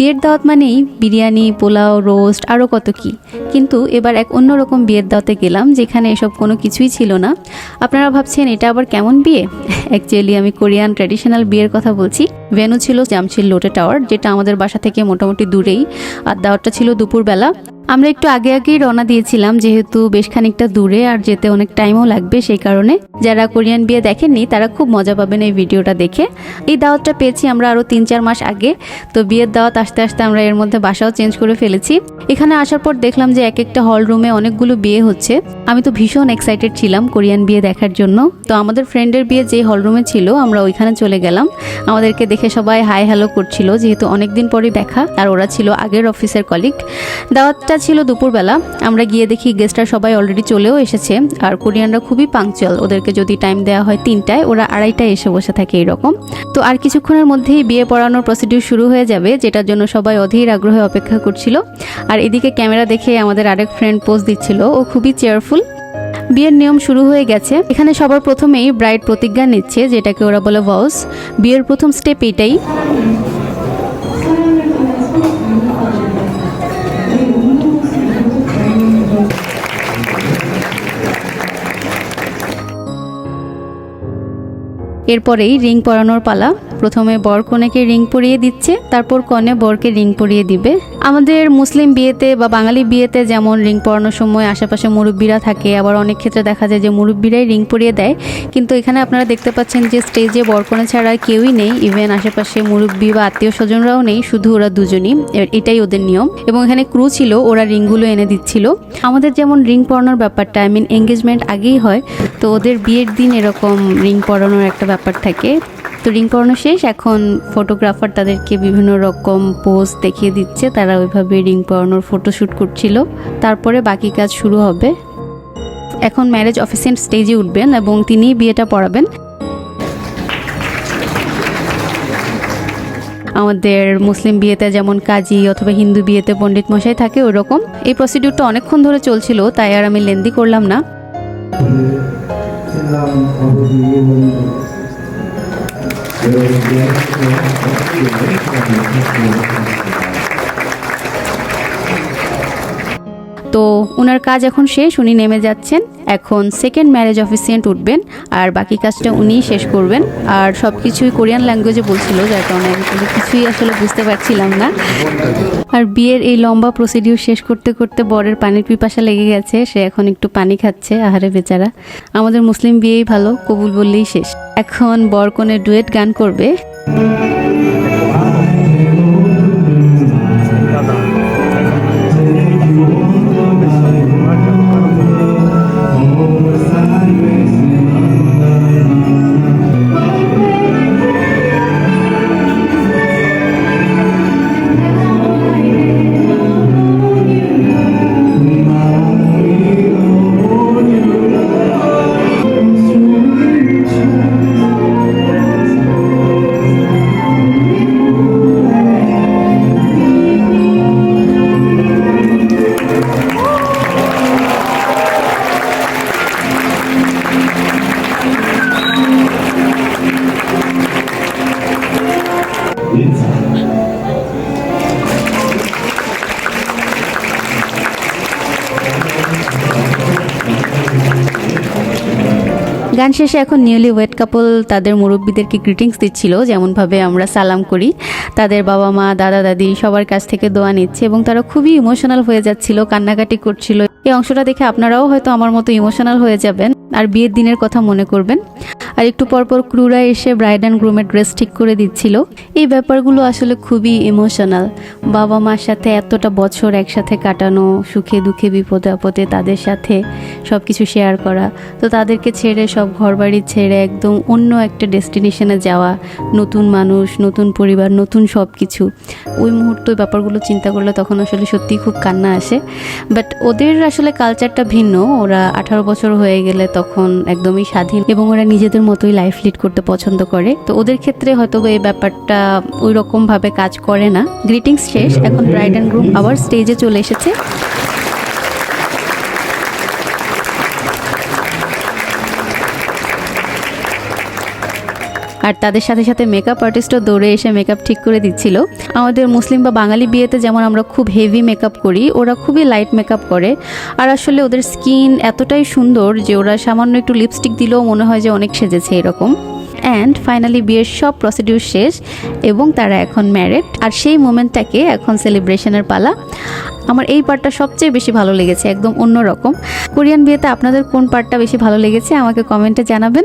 বিয়ের দাওয়াত মানেই বিরিয়ানি, পোলাও, রোস্ট আরও কত কি। কিন্তু এবার এক অন্যরকম বিয়ের দাওয়াতে গেলাম, যেখানে এসব কোনো কিছুই ছিল না। আপনারা ভাবছেন, এটা আবার কেমন বিয়ে? অ্যাকচুয়ালি আমি কোরিয়ান ট্র্যাডিশনাল বিয়ের কথা বলছি। ভেনু ছিল জামছিল লোটে টাওয়ার, যেটা আমাদের বাসা থেকে মোটামুটি দূরেই। আর দাওয়াতটা ছিল দুপুরবেলা। আমরা একটু আগে আগেই রওনা দিয়েছিলাম, যেহেতু বেশ খানিকটা দূরে আর যেতে অনেক টাইমও লাগবে, সেই কারণে। যারা কোরিয়ান বিয়ে দেখেননি, তারা খুব মজা পাবেন এই ভিডিওটা দেখে। এই দাওয়াতটা পেয়েছি আমরা আরও তিন চার মাস আগে, তো বিয়ের দাওয়াত আসতে আসতে আমরা এর মধ্যে বাসাও চেঞ্জ করে ফেলেছি। এখানে আসার পর দেখলাম যে এক একটা হল রুমে অনেকগুলো বিয়ে হচ্ছে। আমি তো ভীষণ এক্সাইটেড ছিলাম কোরিয়ান বিয়ে দেখার জন্য। তো আমাদের ফ্রেন্ডের বিয়ে যে হল রুমে ছিল, আমরা ওইখানে চলে গেলাম। আমাদেরকে দেখে সবাই হাই হ্যালো করছিল, যেহেতু অনেকদিন পরে দেখা, আর ওরা ছিল আগের অফিসের কলিগ দাওয়াতটা ছিল দুপুরবেলা, আমরা গিয়ে দেখি গেস্টরা সবাই অলরেডি চলেও এসেছে, আর কোরিয়ানরা খুবই পাংচুয়াল ওদেরকে যদি টাইম দেওয়া হয় তিনটায়, ওরা আড়াইটায় এসে বসে থাকে এরকম তো আর কিছুক্ষণের মধ্যেই বিয়ে পড়ানোর প্রসিডিউর শুরু হয়ে যাবে, যেটার জন্য সবাই অধীর আগ্রহে অপেক্ষা করছিল। আর এদিকে ক্যামেরা দেখে আমাদের আরেক ফ্রেন্ড পোজ দিচ্ছিল, ও খুবই চেয়ারফুল বিয়ের নিয়ম শুরু হয়ে গেছে। এখানে সবার প্রথমেই ব্রাইড প্রতিজ্ঞা নিচ্ছে, যেটাকে ওরা বলে ভস বিয়ের প্রথম স্টেপ এটাই। এরপরেই রিং পরানোর পালা প্রথমে বর কনেকে রিং পরিয়ে দিচ্ছে, তারপর কনে বরকে রিং পরিয়ে দিবে। আমাদের মুসলিম বিয়েতে বা বাঙালি বিয়েতে যেমন রিং পরানোর সময় আশেপাশে মুরব্বীরা থাকে, আবার অনেক ক্ষেত্রে দেখা যায় যে মুরব্বীরাই রিং পরিয়ে দেয়। কিন্তু এখানে আপনারা দেখতে পাচ্ছেন যে স্টেজে বরকনে ছাড়া কেউই নেই, ইভেন আশেপাশে মুরব্বী বা আত্মীয় স্বজনরাও নেই, শুধু ওরা দুজনই। এটাই ওদের নিয়ম। এবং এখানে ক্রু ছিল, ওরা রিংগুলো এনে দিচ্ছিল। আমাদের যেমন রিং পরানোর ব্যাপারটা, আই মিন এঙ্গেজমেন্ট আগেই হয়, তো ওদের বিয়ের দিন এরকম রিং পরানোর একটা ব্যাপার থাকে। তো রিং পরানো শেষ, এখন ফটোগ্রাফার তাদেরকে বিভিন্ন রকম পোজ দেখিয়ে দিচ্ছে। তারা ওইভাবে রিং পরানোর ফটোশ্যুট করছিল। তারপরে বাকি কাজ শুরু হবে। এখন ম্যারেজ অফিসিয়েন্ট স্টেজে উঠবেন এবং তিনি বিয়েটা পড়াবেন। আমাদের মুসলিম বিয়েতে যেমন কাজী অথবা হিন্দু বিয়েতে পণ্ডিত মশাই থাকে ওরকম এই প্রসিডিউরটা অনেকক্ষণ ধরে চলছিল, তাই আর আমি লেন্দি করলাম না। よろしくお願いします。তো ওনার কাজ এখন শেষ, উনি নেমে যাচ্ছেন। এখন সেকেন্ড ম্যারেজ অফিসিয়েন্ট উঠবেন আর বাকি কাজটা উনিই শেষ করবেন। আর সব কিছুই কোরিয়ান ল্যাঙ্গুয়েজে বলছিল, যার কারণে আমি কোনো কিছুই আসলে বুঝতে পারছিলাম না। আর বিয়ের এই লম্বা প্রসিডিউর শেষ করতে করতে বরের পানির পিপাসা লেগে গেছে, সে এখন একটু পানি খাচ্ছে, আহারে বেচারা। আমাদের মুসলিম বিয়েই ভালো, কবুল বললেই শেষ। এখন বর কনে ডুয়েট গান করবে। audience. গান শেষে এখন নিউলি ওয়েড কাপল তাদের মুরব্বীদেরকে গ্রিটিংস দিচ্ছিল, যেমনভাবে আমরা সালাম করি। তাদের বাবা মা দাদা দাদি সবার কাছ থেকে দোয়া নিচ্ছে এবং তারা খুবই ইমোশনাল হয়ে যাচ্ছিল, কান্নাকাটি করছিল। এই অংশটা দেখে আপনারাও হয়তো আমার মতো ইমোশনাল হয়ে যাবেন আর বিয়ের দিনের কথা মনে করবেন। আর একটু পরপর ক্রুরা এসে ব্রাইড অ্যান্ড গ্রুমের ড্রেস ঠিক করে দিচ্ছিল। এই ব্যাপারগুলো আসলে খুবই ইমোশনাল বাবা মার সাথে এতটা বছর একসাথে কাটানো, সুখে দুঃখে বিপদে আপদে তাদের সাথে সব কিছু শেয়ার করা। তো তাদেরকে ছেড়ে সব ঘরবাড়ি ছেড়ে একদম অন্য একটা ডেস্টিনেশনে যাওয়া, নতুন মানুষ, নতুন পরিবার, নতুন সব কিছু ওই মুহূর্তে ওই ব্যাপারগুলো চিন্তা করলে তখন আসলে সত্যিই খুব কান্না আসে। বাট ওদের আসলে কালচারটা ভিন্ন। ওরা আঠারো বছর হয়ে গেলে তখন একদমই স্বাধীন এবং ওরা নিজেদের মতোই লাইফ লিড করতে পছন্দ করে। তো ওদের ক্ষেত্রে হয়তো এই ব্যাপারটা ওই রকমভাবে কাজ করে না। গ্রিটিংস শেষ। এখন ব্রাইড অ্যান্ড গ্রুম আবার স্টেজে চলে এসেছে। আর তাদের সাথে সাথে মেকআপ আর্টিস্টও দৌড়ে এসে মেকআপ ঠিক করে দিচ্ছিল। আমাদের মুসলিম বা বাঙালি বিয়েতে যেমন আমরা খুব হেভি মেকআপ করি, ওরা খুবই লাইট মেকআপ করে। আর আসলে ওদের স্কিন এতটাই সুন্দর যে ওরা সামান্য একটু লিপস্টিক দিলেও মনে হয় যে অনেক সেজেছে এরকম। অ্যান্ড ফাইনালি বিয়ের সব প্রসিডিউর শেষ এবং তারা এখন ম্যারেড আর সেই মোমেন্টটাকে এখন সেলিব্রেশনের পালা। আমার এই পার্টটা সবচেয়ে বেশি ভালো লেগেছে, একদম অন্যরকম। কোরিয়ান বিয়েতে আপনাদের কোন পার্টটা বেশি ভালো লেগেছে আমাকে কমেন্টে জানাবেন।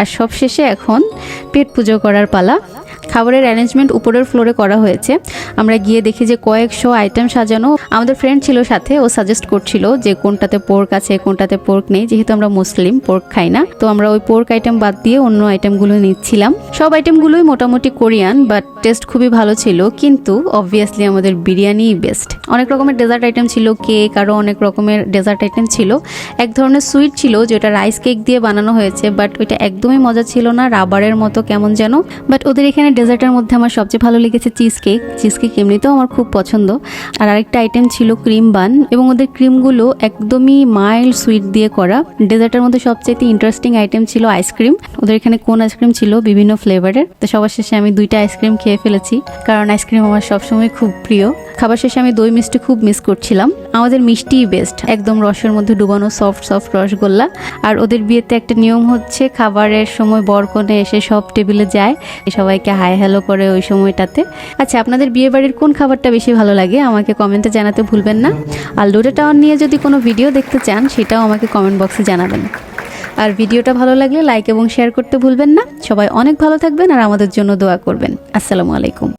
আর সবশেষে এখন পেট পুজো করার পালা। খাবারের অ্যারেঞ্জমেন্ট উপরের ফ্লোরে করা হয়েছে। আমরা গিয়ে দেখি যে কয়েকশো আইটেম সাজানো আমাদের ফ্রেন্ড ছিল সাথে, ও সাজেস্ট করছিল যে কোনটাতে পোর্ক আছে, কোনটাতে পোর্ক নেই, যেহেতু আমরা মুসলিম পোর্ক খাই না। তো আমরা ওই পোর্ক আইটেম বাদ দিয়ে অন্য আইটেমগুলো নিচ্ছিলাম। সব আইটেমগুলোই মোটামুটি কোরিয়ান বাট টেস্ট খুবই ভালো ছিল, কিন্তু অবভিয়াসলি আমাদের বিরিয়ানিই বেস্ট অনেক রকমের ডেজার্ট আইটেম ছিল কেক আরও অনেক রকমের ডেজার্ট আইটেম ছিল। এক ধরনের সুইট ছিল, যেটা রাইস কেক দিয়ে বানানো হয়েছে বাট ওইটা একদমই মজা ছিল না রাবারের মতো কেমন যেন। বাট ওদের এখানে ডেজার্টের মধ্যে আমার সবচেয়ে ভালো লেগেছে চিজ কেক চিজ কেক এমনিতেও আমার খুব পছন্দ। আর আরেকটা আইটেম ছিল ক্রিম বান এবং ওদের ক্রিমগুলো একদমই মাইল্ড সুইট দিয়ে করা। ডেজার্টের মধ্যে সবচেয়ে ইন্টারেস্টিং আইটেম ছিল আইসক্রিম ওদের এখানে কোন আইসক্রিম ছিল? বিভিন্ন ফ্লেভারের তো সবার শেষে আমি দুইটা আইসক্রিম খেয়ে ফেলেছি। কারণ আইসক্রিম আমার সবসময় খুব প্রিয়। খাবার শেষে আমি দই মিষ্টি খুব মিস করছিলাম। আমাদের মিষ্টিই বেস্ট একদম রসের মধ্যে ডুবানো সফট সফট রসগোল্লা। আর ওদের বিয়েতে একটা নিয়ম হচ্ছে, খাবারের সময় বরকনে এসে সব টেবিলে যায়। সবাইকে হাই হ্যালো করে ওই সময়টাতে। আচ্ছা আপনাদের বিয়ে বাড়ির কোন খাবারটা বেশি ভালো লাগে, আমাকে কমেন্টে জানাতে ভুলবেন না। আর লোডে টাওয়ার নিয়ে যদি কোনো ভিডিও দেখতে চান, সেটাও আমাকে কমেন্ট বক্সে জানাবেন। আর ভিডিওটা ভালো লাগলে লাইক এবং শেয়ার করতে ভুলবেন না। সবাই অনেক ভালো থাকবেন আর আমাদের জন্য দোয়া করবেন। আসসালামু আলাইকুম।